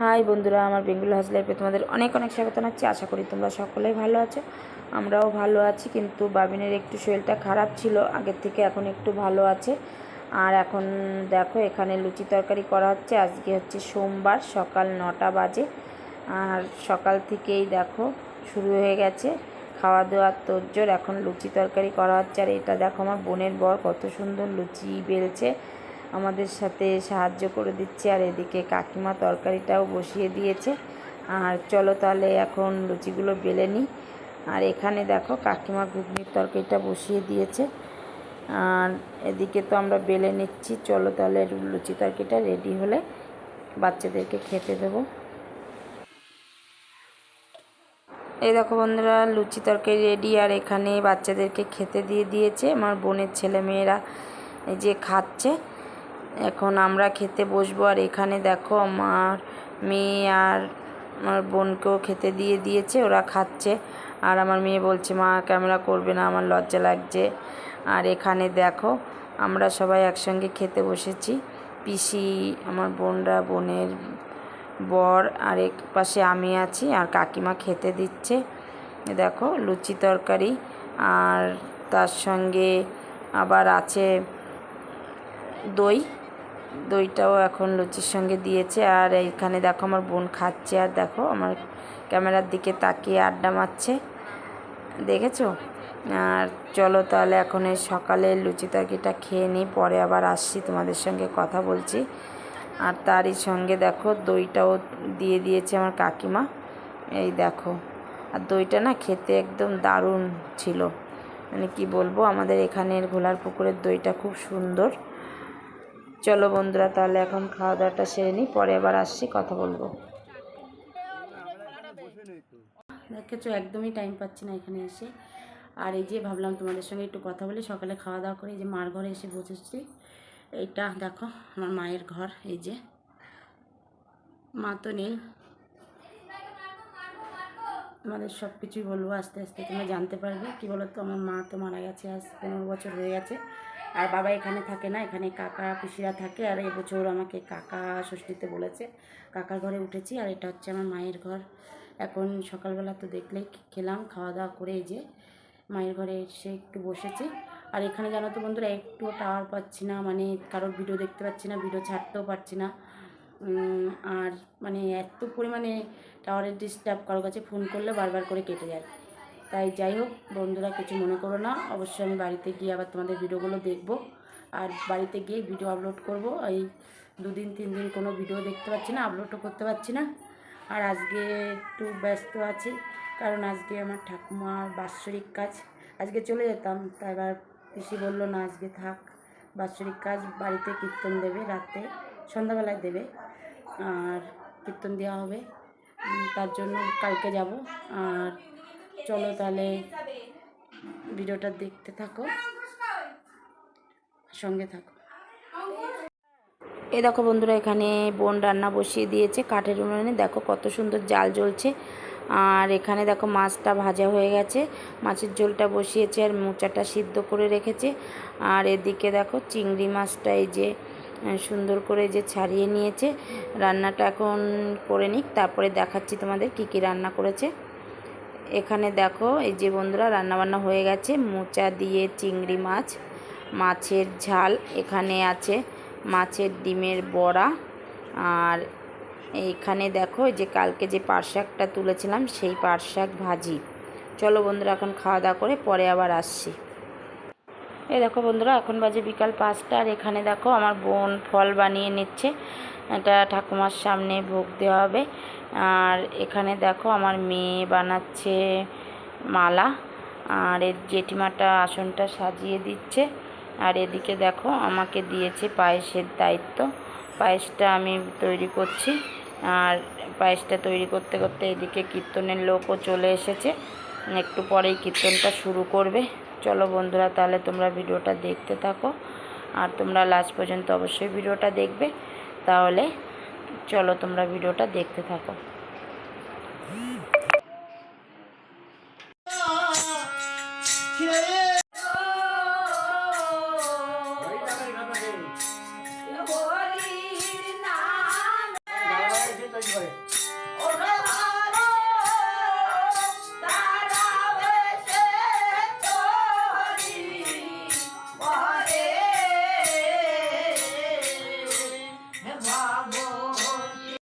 High বন্ধুরা, আমার বেঙ্গুল house লাইফে তোমাদের অনেক অনেক স্বাগত জানাচ্ছি। আশা করি তোমরা সকলেই ভালো আছো। আমরাও ভালো আছি, কিন্তু বাবিনের একটু শরীরটা খারাপ ছিল, আগের থেকে এখন একটু ভালো আছে। আর এখন দেখো, এখানে লুচি তরকারি করা হচ্ছে। আজকে হচ্ছে সোমবার, সকাল নটা বাজে। আর সকাল থেকেই দেখো, শুরু হয়ে গেছে খাওয়া দাওয়ার তোরজোর এখন লুচি তরকারি করা হচ্ছে। আর এটা দেখো, আমার বোনের বর কত সুন্দর লুচি বেলছে। আমাদের সাথে সাহায্য করে দিচ্ছে, আর এদিকে কাকিমা তরকারিটাও বসিয়ে দিয়েছে। আর চলো তাহলে এখন লুচিগুলো বেলে নিই। আর এখানে দেখো কাকিমা ঘুগনির তরকারিটা বসিয়ে দিয়েছে। আর এদিকে তো আমরা বেলে নিচ্ছি। চলো তাহলে লুচি তরকারিটা রেডি হলে বাচ্চাদেরকে খেতে দেবো। এই দেখো বন্ধুরা, লুচি তরকারি রেডি। আর এখানে বাচ্চাদেরকে খেতে দিয়ে দিয়েছে। আমার বোনের ছেলে মেয়েরা যে খাচ্ছে। এখন আমরা খেতে বসবো। আর এখানে দেখো আমার মেয়ে আর আমার বোনকেও খেতে দিয়ে দিয়েছে, ওরা খাচ্ছে। আর আমার মেয়ে বলছে, মা, ক্যামেরা করবে না, আমার লজ্জা লাগছে। আর এখানে দেখো আমরা সবাই একসঙ্গে খেতে বসেছি। পিসি, আমার বোনরা, বোনের বর, আর এক পাশে আমি আছি, আর কাকিমা খেতে দিচ্ছে। দেখো লুচি তরকারি, আর তার সঙ্গে আবার আছে দই। দইটাও এখন লুচির সঙ্গে দিয়েছে। আর এইখানে দেখো আমার বোন খাচ্ছে। আর দেখো আমার ক্যামেরার দিকে তাকিয়ে আড্ডা মারছে। দেখেছ? আর চলো তাহলে এখন এই সকালে লুচি তরকারিটা খেয়ে নিই। পরে আবার আসছি তোমাদের সঙ্গে কথা বলছি। আর তারই সঙ্গে দেখো দইটাও দিয়ে দিয়েছে আমার কাকিমা। এই দেখো। আর দইটা না খেতে একদম দারুণ ছিল। মানে কি বলব? আমাদের এখানের ঘোলার পুকুরের দইটা খুব সুন্দর। চলো বন্ধুরা, তাহলে এখন খাওয়া দাওয়াটা সেরে নিই, পরে আবার আসছি, কথা বলব। দেখেছ, একদমই টাইম পাচ্ছি না এখানে এসে। আর এই যে ভাবলাম তোমাদের সঙ্গে একটু কথা বলি, সকালে খাওয়া দাওয়া করে এই যে মার ঘরে এসে বসেছি। এইটা দেখো, আমার মায়ের ঘর, এই যে। মা তো নেই। আমাদের সব কিছুই বলব আস্তে আস্তে, তোমরা জানতে পারবে। কি বলো তো আমার মা তো মারা গেছে, আজ পনেরো বছর হয়ে গেছে। আর বাবা এখানে থাকে না, এখানে কাকা পিসিরা থাকে আর এবছর আমাকে কাকা ষষ্ঠীতে বলেছে। কাকার ঘরে উঠেছি আর এটা হচ্ছে আমার মায়ের ঘর। এখন সকালবেলা তো দেখলেই খেলাম, খাওয়া দাওয়া করে এই যে মায়ের ঘরে এসে একটু বসেছি। আর এখানে জানো তো বন্ধুরা একটুও টাওয়ার পাচ্ছি না মানে কারোর ভিডিও দেখতে পাচ্ছি না, ভিডিও ছাড়তেও পারছি না। আর মানে এত পরিমাণে টাওয়ারের ডিস্টার্ব কারোর কাছে ফোন করলে বারবার করে কেটে যায়। তাই যাই হোক, বন্ধুরা কিছু মনে করো না। অবশ্যই আমি বাড়িতে গিয়ে আবার তোমাদের ভিডিওগুলো দেখব। আর বাড়িতে গিয়ে ভিডিও আপলোড করব। এই দুদিন, তিন দিন কোনো ভিডিও দেখতে পাচ্ছি না আপলোডও করতে পারছি না। আর আজকে একটু ব্যস্ত আছি, কারণ আজকে আমার ঠাকুমার বাৎসরিক কাজ। আজকে চলে যেতাম তাই এবার পিসি বলল, না, আজকে থাক। বাৎসরিক কাজ, বাড়িতে কীর্তন দেবে রাতে, সন্ধ্যাবেলায় দেবে। আর কীর্তন দেওয়া হবে। তার জন্য কালকে যাব। আর চলো তাহলে ভিডিওটা দেখতে থাকো। সঙ্গে থাকো। এ দেখো বন্ধুরা, এখানে বোন রান্না বসিয়ে দিয়েছে কাঠের উনুনে। দেখো কত সুন্দর জাল জ্বলছে। আর এখানে দেখো মাছটা ভাজা হয়ে গেছে। মাছের ঝোলটা বসিয়েছে আর মোচাটা সিদ্ধ করে রেখেছে। আর এদিকে দেখো চিংড়ি মাছটা এই যে সুন্দর করে যে ছাড়িয়ে নিয়েছে। রান্নাটা এখন করে নিক, তারপরে দেখাচ্ছি তোমাদের কি কি রান্না করেছে। এখানে দেখো, এই যে বন্ধুরা, রান্নাবান্না হয়ে গেছে। মোচা দিয়ে চিংড়ি মাছ, মাছের ঝাল এখানে আছে। মাছের ডিমের বড়া। আর এইখানে দেখো যে কালকে যে পারশাকটা তুলেছিলাম, সেই পারশাক ভাজি। চলো বন্ধুরা, এখন খাওয়া দাওয়া করে পরে আবার আসছি। এই দেখো বন্ধুরা, এখন বাজে বিকাল পাঁচটা আর এখানে দেখো আমার বোন ফল বানিয়ে নিচ্ছে। এটা ঠাকুমার সামনে ভোগ দেওয়া হবে। আর এখানে দেখো আমার মেয়ে বানাচ্ছে মালা। আর এর জেঠিমাটা আসনটা সাজিয়ে দিচ্ছে। আর এদিকে দেখো আমাকে দিয়েছে পায়েসের দায়িত্ব। পায়েসটা আমি তৈরি করছি। আর পায়েসটা তৈরি করতে করতে এদিকে কীর্তনের লোকও চলে এসেছে। মানে একটু পরেই কীর্তনটা শুরু করবে। চলো বন্ধুরা, তাহলে তোমরা ভিডিওটা দেখতে থাকো। আর তোমরা লাস্ট পর্যন্ত অবশ্যই ভিডিওটা দেখবে। তাহলে চলো তোমরা ভিডিওটা দেখতে থাকো। Thank you.